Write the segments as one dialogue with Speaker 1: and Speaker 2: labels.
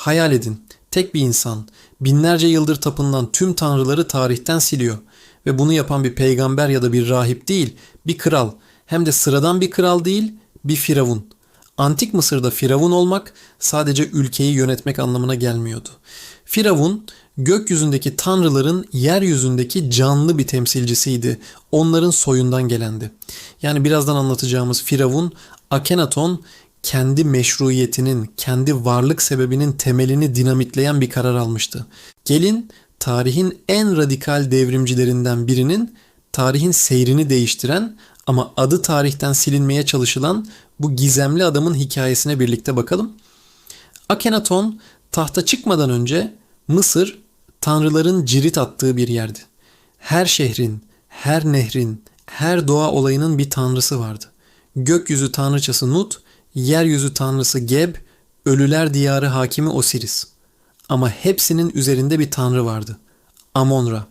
Speaker 1: Hayal edin, tek bir insan binlerce yıldır tapınılan tüm tanrıları tarihten siliyor. Ve bunu yapan bir peygamber ya da bir rahip değil, bir kral. Hem de sıradan bir kral değil, bir firavun. Antik Mısır'da firavun olmak sadece ülkeyi yönetmek anlamına gelmiyordu. Firavun gökyüzündeki tanrıların yeryüzündeki canlı bir temsilcisiydi. Onların soyundan gelendi. Yani birazdan anlatacağımız Firavun Akhenaton kendi meşruiyetinin, kendi varlık sebebinin temelini dinamitleyen bir karar almıştı. Gelin tarihin en radikal devrimcilerinden birinin tarihin seyrini değiştiren ama adı tarihten silinmeye çalışılan bu gizemli adamın hikayesine birlikte bakalım. Akhenaton tahta çıkmadan önce Mısır tanrıların cirit attığı bir yerdi. Her şehrin, her nehrin, her doğa olayının bir tanrısı vardı. Gökyüzü tanrıçası Nut, yeryüzü tanrısı Geb, ölüler diyarı hakimi Osiris. Ama hepsinin üzerinde bir tanrı vardı. Amonra.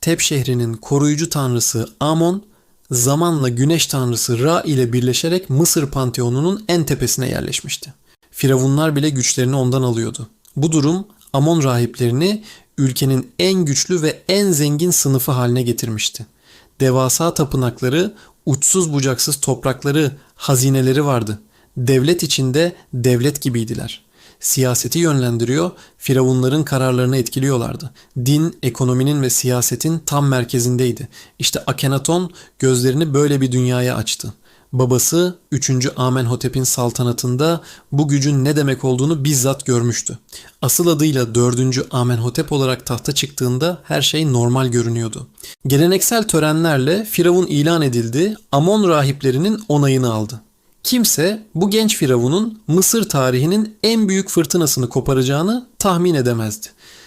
Speaker 1: Tep şehrinin koruyucu tanrısı Amon, zamanla güneş tanrısı Ra ile birleşerek Mısır panteonunun en tepesine yerleşmişti. Firavunlar bile güçlerini ondan alıyordu. Bu durum Amon rahiplerini ülkenin en güçlü ve en zengin sınıfı haline getirmişti. Devasa tapınakları, uçsuz bucaksız toprakları, hazineleri vardı. Devlet içinde devlet gibiydiler. Siyaseti yönlendiriyor, firavunların kararlarını etkiliyorlardı. Din, ekonominin ve siyasetin tam merkezindeydi. İşte Akhenaton gözlerini böyle bir dünyaya açtı. Babası 3. Amenhotep'in saltanatında bu gücün ne demek olduğunu bizzat görmüştü. Asıl adıyla 4. Amenhotep olarak tahta çıktığında her şey normal görünüyordu. Geleneksel törenlerle Firavun ilan edildi, Amon rahiplerinin onayını aldı. Kimse bu genç firavunun Mısır tarihinin en büyük fırtınasını koparacağını tahmin edemezdi.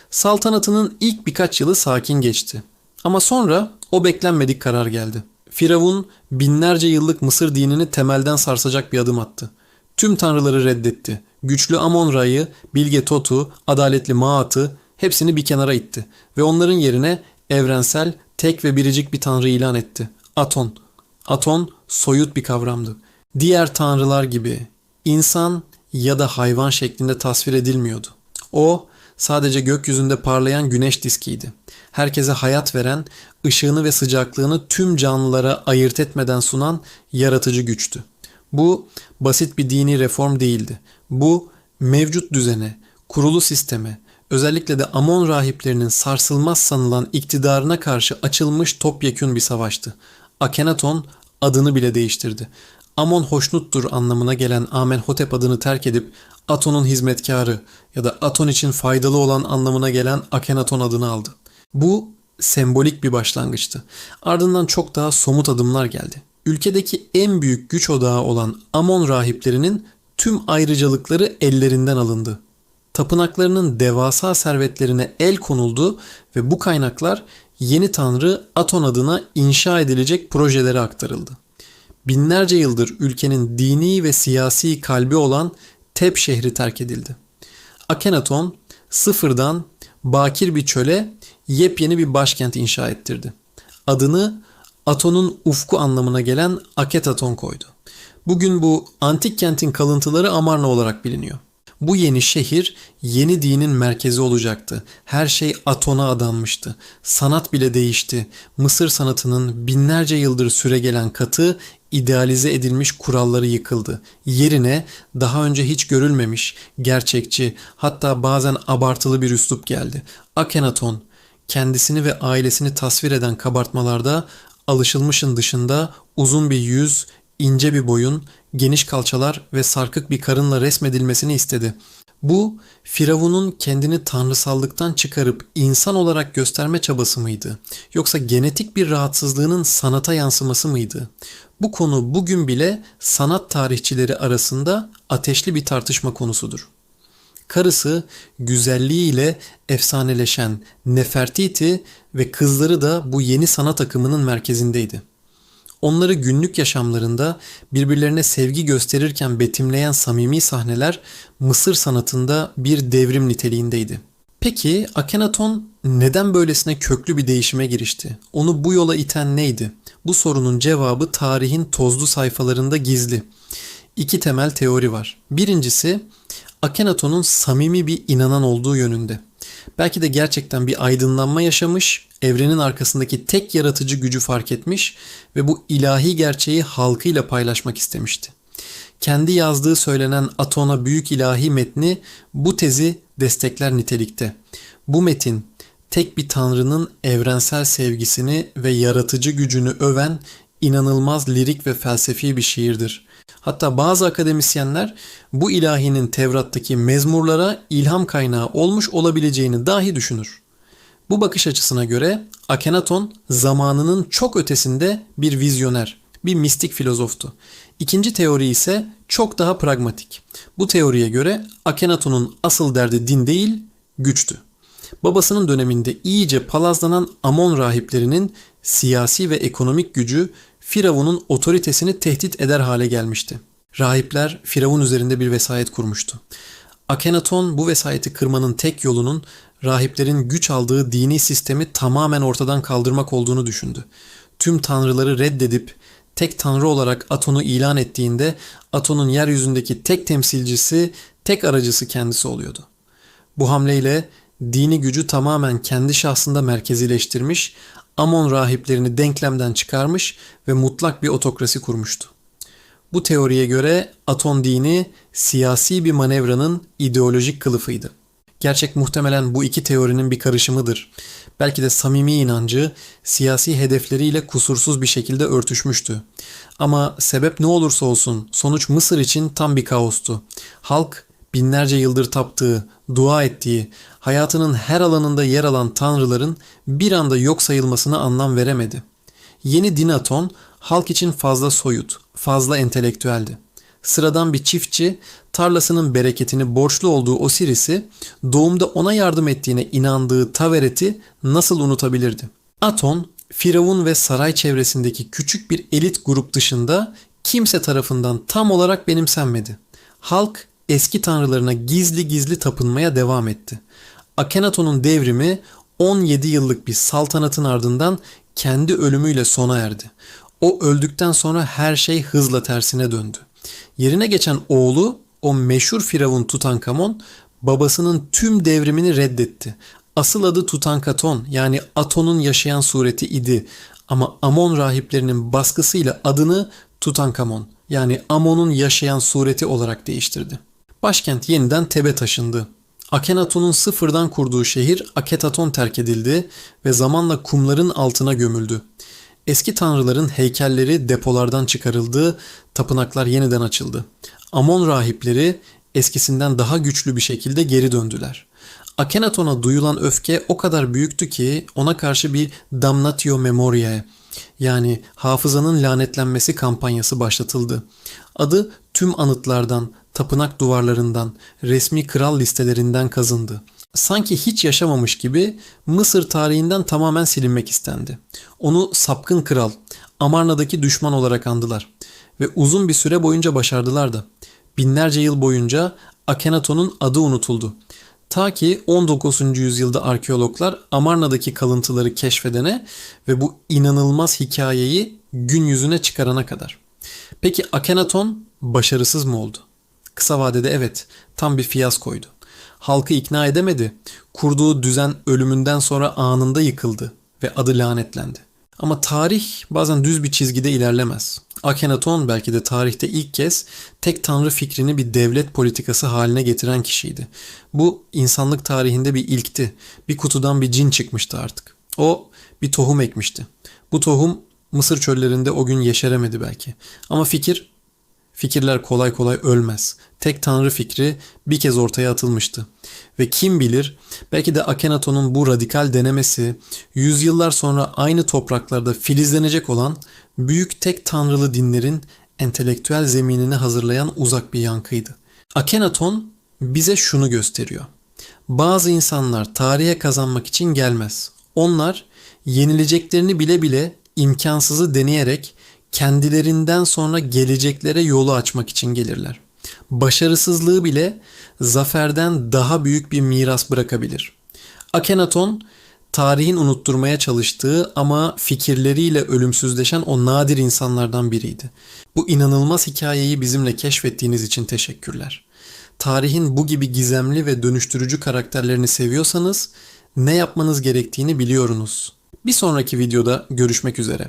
Speaker 1: Saltanatının ilk birkaç yılı sakin geçti. Ama sonra o beklenmedik karar geldi. Firavun binlerce yıllık Mısır dinini temelden sarsacak bir adım attı. Tüm tanrıları reddetti. Güçlü Amon Ra'yı, bilge Totu, adaletli Maat'ı hepsini bir kenara itti. Ve onların yerine evrensel, tek ve biricik bir tanrı ilan etti. Aton. Aton soyut bir kavramdı. Diğer tanrılar gibi insan ya da hayvan şeklinde tasvir edilmiyordu. O sadece gökyüzünde parlayan güneş diskiydi. Herkese hayat veren, ışığını ve sıcaklığını tüm canlılara ayırt etmeden sunan yaratıcı güçtü. Bu basit bir dini reform değildi. Bu mevcut düzene, kurulu sisteme, özellikle de Amon rahiplerinin sarsılmaz sanılan iktidarına karşı açılmış topyekün bir savaştı. Akhenaton adını bile değiştirdi. Amon hoşnuttur anlamına gelen Amenhotep adını terk edip Aton'un hizmetkarı ya da Aton için faydalı olan anlamına gelen Akhenaton adını aldı. Bu sembolik bir başlangıçtı. Ardından çok daha somut adımlar geldi. Ülkedeki en büyük güç odağı olan Amon rahiplerinin tüm ayrıcalıkları ellerinden alındı. Tapınaklarının devasa servetlerine el konuldu ve bu kaynaklar yeni tanrı Aton adına inşa edilecek projelere aktarıldı binlerce yıldır ülkenin dini ve siyasi kalbi olan Tep şehri terk edildi. Akhenaton sıfırdan bakir bir çöle yepyeni bir başkent inşa ettirdi. Adını Aton'un ufku anlamına gelen Aketaton koydu. Bugün bu antik kentin kalıntıları Amarna olarak biliniyor. Bu yeni şehir yeni dinin merkezi olacaktı. Her şey Aton'a adanmıştı. Sanat bile değişti. Mısır sanatının binlerce yıldır süre gelen katı idealize edilmiş kuralları yıkıldı. Yerine daha önce hiç görülmemiş, gerçekçi, hatta bazen abartılı bir üslup geldi. Akhenaton, kendisini ve ailesini tasvir eden kabartmalarda alışılmışın dışında uzun bir yüz, ince bir boyun, geniş kalçalar ve sarkık bir karınla resmedilmesini istedi. Bu Firavun'un kendini tanrısallıktan çıkarıp insan olarak gösterme çabası mıydı? Yoksa genetik bir rahatsızlığının sanata yansıması mıydı? Bu konu bugün bile sanat tarihçileri arasında ateşli bir tartışma konusudur. Karısı güzelliğiyle efsaneleşen Nefertiti ve kızları da bu yeni sanat akımının merkezindeydi. Onları günlük yaşamlarında birbirlerine sevgi gösterirken betimleyen samimi sahneler Mısır sanatında bir devrim niteliğindeydi. Peki Akhenaton neden böylesine köklü bir değişime girişti? Onu bu yola iten neydi? Bu sorunun cevabı tarihin tozlu sayfalarında gizli. İki temel teori var. Birincisi Akhenaton'un samimi bir inanan olduğu yönünde. Belki de gerçekten bir aydınlanma yaşamış, evrenin arkasındaki tek yaratıcı gücü fark etmiş ve bu ilahi gerçeği halkıyla paylaşmak istemişti. Kendi yazdığı söylenen Aton'a büyük ilahi metni bu tezi destekler nitelikte. Bu metin tek bir tanrının evrensel sevgisini ve yaratıcı gücünü öven inanılmaz lirik ve felsefi bir şiirdir. Hatta bazı akademisyenler bu ilahinin Tevrat'taki mezmurlara ilham kaynağı olmuş olabileceğini dahi düşünür. Bu bakış açısına göre Akhenaton zamanının çok ötesinde bir vizyoner, bir mistik filozoftu. İkinci teori ise çok daha pragmatik. Bu teoriye göre Akhenaton'un asıl derdi din değil, güçtü. Babasının döneminde iyice palazlanan Amon rahiplerinin siyasi ve ekonomik gücü Firavun'un otoritesini tehdit eder hale gelmişti. Rahipler Firavun üzerinde bir vesayet kurmuştu. Akhenaton bu vesayeti kırmanın tek yolunun rahiplerin güç aldığı dini sistemi tamamen ortadan kaldırmak olduğunu düşündü. Tüm tanrıları reddedip tek tanrı olarak Aton'u ilan ettiğinde Aton'un yeryüzündeki tek temsilcisi, tek aracısı kendisi oluyordu. Bu hamleyle dini gücü tamamen kendi şahsında merkezileştirmiş, Amon rahiplerini denklemden çıkarmış ve mutlak bir otokrasi kurmuştu. Bu teoriye göre Aton dini siyasi bir manevranın ideolojik kılıfıydı. Gerçek muhtemelen bu iki teorinin bir karışımıdır. Belki de samimi inancı siyasi hedefleriyle kusursuz bir şekilde örtüşmüştü. Ama sebep ne olursa olsun sonuç Mısır için tam bir kaostu. Halk binlerce yıldır taptığı, dua ettiği, hayatının her alanında yer alan tanrıların bir anda yok sayılmasına anlam veremedi. Yeni Dinaton halk için fazla soyut, fazla entelektüeldi. Sıradan bir çiftçi tarlasının bereketini borçlu olduğu Osiris'i doğumda ona yardım ettiğine inandığı Taveret'i nasıl unutabilirdi? Aton, Firavun ve saray çevresindeki küçük bir elit grup dışında kimse tarafından tam olarak benimsenmedi. Halk eski tanrılarına gizli gizli tapınmaya devam etti. Akhenaton'un devrimi 17 yıllık bir saltanatın ardından kendi ölümüyle sona erdi. O öldükten sonra her şey hızla tersine döndü. Yerine geçen oğlu o meşhur firavun Tutankamon babasının tüm devrimini reddetti. Asıl adı Tutankaton yani Aton'un yaşayan sureti idi ama Amon rahiplerinin baskısıyla adını Tutankamon yani Amon'un yaşayan sureti olarak değiştirdi. Başkent yeniden Tebe taşındı. Akhenaton'un sıfırdan kurduğu şehir Aketaton terk edildi ve zamanla kumların altına gömüldü. Eski tanrıların heykelleri depolardan çıkarıldı, tapınaklar yeniden açıldı. Amon rahipleri eskisinden daha güçlü bir şekilde geri döndüler. Akhenaton'a duyulan öfke o kadar büyüktü ki ona karşı bir damnatio memoriae yani hafızanın lanetlenmesi kampanyası başlatıldı. Adı tüm anıtlardan, tapınak duvarlarından, resmi kral listelerinden kazındı. Sanki hiç yaşamamış gibi Mısır tarihinden tamamen silinmek istendi. Onu sapkın kral, Amarna'daki düşman olarak andılar ve uzun bir süre boyunca başardılar da. Binlerce yıl boyunca Akhenaton'un adı unutuldu. Ta ki 19. yüzyılda arkeologlar Amarna'daki kalıntıları keşfedene ve bu inanılmaz hikayeyi gün yüzüne çıkarana kadar. Peki Akhenaton başarısız mı oldu? Kısa vadede evet, tam bir fiyaskoydu. Halkı ikna edemedi. Kurduğu düzen ölümünden sonra anında yıkıldı ve adı lanetlendi. Ama tarih bazen düz bir çizgide ilerlemez. Akhenaton belki de tarihte ilk kez tek tanrı fikrini bir devlet politikası haline getiren kişiydi. Bu insanlık tarihinde bir ilkti. Bir kutudan bir cin çıkmıştı artık. O bir tohum ekmişti. Bu tohum Mısır çöllerinde o gün yeşeremedi belki. Ama fikir Fikirler kolay kolay ölmez. Tek tanrı fikri bir kez ortaya atılmıştı. Ve kim bilir belki de Akhenaton'un bu radikal denemesi yüzyıllar sonra aynı topraklarda filizlenecek olan büyük tek tanrılı dinlerin entelektüel zeminini hazırlayan uzak bir yankıydı. Akhenaton bize şunu gösteriyor. Bazı insanlar tarihe kazanmak için gelmez. Onlar yenileceklerini bile bile imkansızı deneyerek kendilerinden sonra geleceklere yolu açmak için gelirler. Başarısızlığı bile zaferden daha büyük bir miras bırakabilir. Akhenaton tarihin unutturmaya çalıştığı ama fikirleriyle ölümsüzleşen o nadir insanlardan biriydi. Bu inanılmaz hikayeyi bizimle keşfettiğiniz için teşekkürler. tarihin bu gibi gizemli ve dönüştürücü karakterlerini seviyorsanız ne yapmanız gerektiğini biliyorsunuz. Bir sonraki videoda görüşmek üzere.